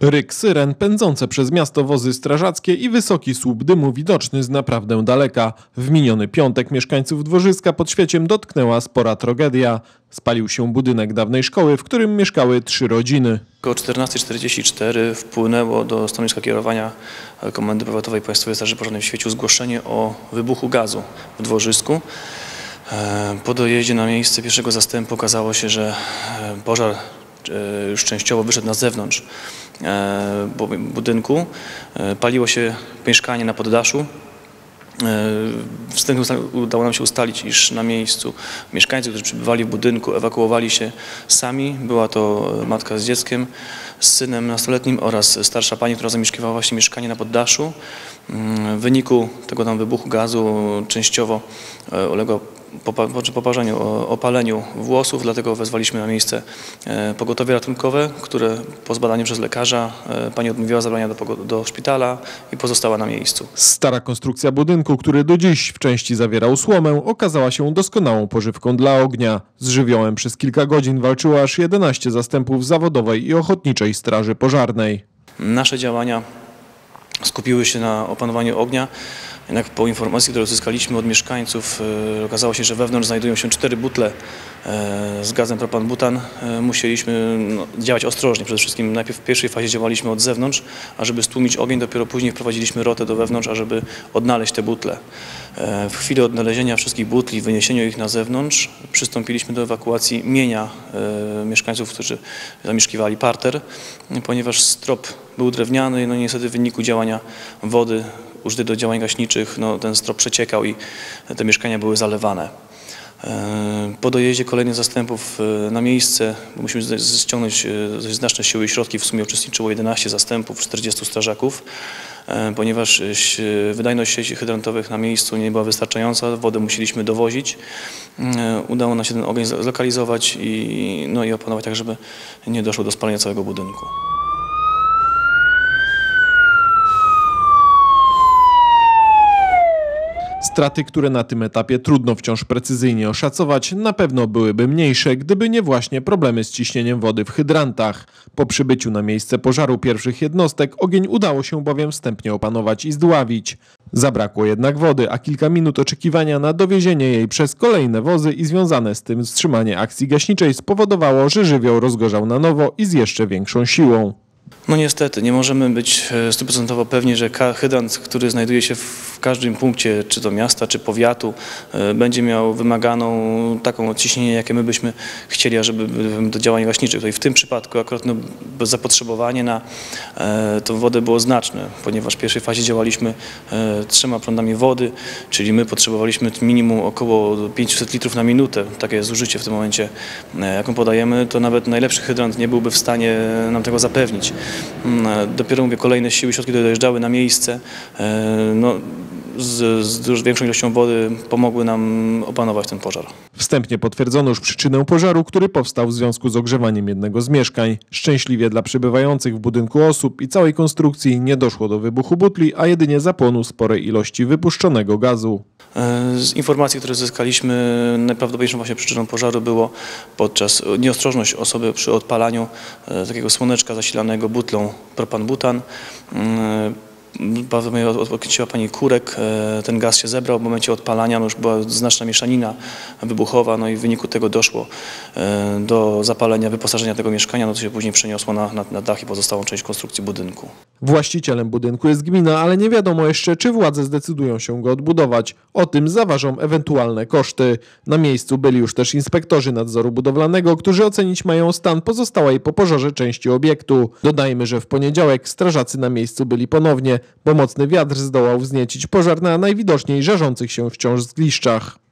Ryk syren, pędzące przez miasto wozy strażackie i wysoki słup dymu widoczny z naprawdę daleka. W miniony piątek mieszkańców dworzyska pod świeciem dotknęła spora tragedia. Spalił się budynek dawnej szkoły, w którym mieszkały trzy rodziny. Około 14.44 wpłynęło do stanowiska kierowania Komendy Powiatowej Państwowej Straży Pożarnej w Świeciu zgłoszenie o wybuchu gazu w dworzysku. E, Po dojeździe na miejsce pierwszego zastępu okazało się, że e, pożar już częściowo wyszedł na zewnątrz e, bu- budynku. E, Paliło się mieszkanie na poddaszu. Wstępnie udało nam się ustalić, iż na miejscu mieszkańcy, którzy przybywali w budynku, ewakuowali się sami. Była to e, matka z dzieckiem, z synem nastoletnim oraz starsza pani, która zamieszkiwała właśnie mieszkanie na poddaszu. Mm, W wyniku tego tam wybuchu gazu częściowo e, uległa znaczy poparzeniu, opaleniu włosów, dlatego wezwaliśmy na miejsce e, pogotowie ratunkowe, które po zbadaniu przez lekarza pani odmówiła zabrania do, do szpitala i pozostała na miejscu. Stara konstrukcja budynku, który do dziś w części zawierał słomę, okazała się doskonałą pożywką dla ognia. Z żywiołem przez kilka godzin walczyło aż 11 zastępów zawodowej i ochotniczej straży pożarnej. Nasze działania skupiły się na opanowaniu ognia. Jednak po informacji, które uzyskaliśmy od mieszkańców, e, okazało się, że wewnątrz znajdują się cztery butle e, z gazem propan-butan. E, Musieliśmy no, działać ostrożnie. Przede wszystkim najpierw w pierwszej fazie działaliśmy od zewnątrz, ażeby stłumić ogień, dopiero później wprowadziliśmy rotę do wewnątrz, ażeby odnaleźć te butle. W chwili odnalezienia wszystkich butli, wyniesienia ich na zewnątrz, przystąpiliśmy do ewakuacji mienia mieszkańców, którzy zamieszkiwali parter, ponieważ strop był drewniany, no niestety w wyniku działania wody użytej do działań gaśniczych, no, ten strop przeciekał i te mieszkania były zalewane. E, Po dojeździe kolejnych zastępów e, na miejsce bo musimy ściągnąć e, znaczne siły i środki. W sumie uczestniczyło 11 zastępów, 40 strażaków, ponieważ wydajność sieci hydrantowych na miejscu nie była wystarczająca, wodę musieliśmy dowozić. Udało nam się ten ogień zlokalizować i, no i opanować tak, żeby nie doszło do spalenia całego budynku. Straty, które na tym etapie trudno wciąż precyzyjnie oszacować, na pewno byłyby mniejsze, gdyby nie właśnie problemy z ciśnieniem wody w hydrantach. Po przybyciu na miejsce pożaru pierwszych jednostek ogień udało się bowiem wstępnie opanować i zdławić. Zabrakło jednak wody, a kilka minut oczekiwania na dowiezienie jej przez kolejne wozy i związane z tym wstrzymanie akcji gaśniczej spowodowało, że żywioł rozgorzał na nowo i z jeszcze większą siłą. No niestety, nie możemy być e, stuprocentowo pewni, że hydrant, który znajduje się w każdym punkcie, czy to miasta, czy powiatu, e, będzie miał wymaganą taką ciśnienie, jakie my byśmy chcieli, ażeby by- do działań gaśniczych. W tym przypadku akurat no, zapotrzebowanie na e, tą wodę było znaczne, ponieważ w pierwszej fazie działaliśmy trzema prądami wody, czyli my potrzebowaliśmy minimum około 500 litrów na minutę. Takie jest zużycie w tym momencie, jaką podajemy, to nawet najlepszy hydrant nie byłby w stanie nam tego zapewnić. Mm, e, Dopiero mówię, kolejne siły, środki dojeżdżały na miejsce. e, No, z, z dużo większą ilością wody pomogły nam opanować ten pożar. Wstępnie potwierdzono już przyczynę pożaru, który powstał w związku z ogrzewaniem jednego z mieszkań. Szczęśliwie dla przybywających w budynku osób i całej konstrukcji nie doszło do wybuchu butli, a jedynie zapłonu sporej ilości wypuszczonego gazu. E, Z informacji, które zyskaliśmy, najprawdopodobniejszą właśnie przyczyną pożaru było podczas nieostrożność osoby przy odpalaniu e, takiego słoneczka zasilanego butlą propan-butan. Prawdopodobnie od- odkręciła pani kurek, e, ten gaz się zebrał w momencie odpalania, no już była znaczna mieszanina wybuchowa, no i w wyniku tego doszło e, do zapalenia wyposażenia tego mieszkania, no to się później przeniosło na, na, na dach i pozostałą część konstrukcji budynku. Właścicielem budynku jest gmina, ale nie wiadomo jeszcze, czy władze zdecydują się go odbudować. O tym zaważą ewentualne koszty. Na miejscu byli już też inspektorzy nadzoru budowlanego, którzy ocenić mają stan pozostałej po pożarze części obiektu. Dodajmy, że w poniedziałek strażacy na miejscu byli ponownie, bo mocny wiatr zdołał wzniecić pożar na najwidoczniej żarzących się wciąż zgliszczach.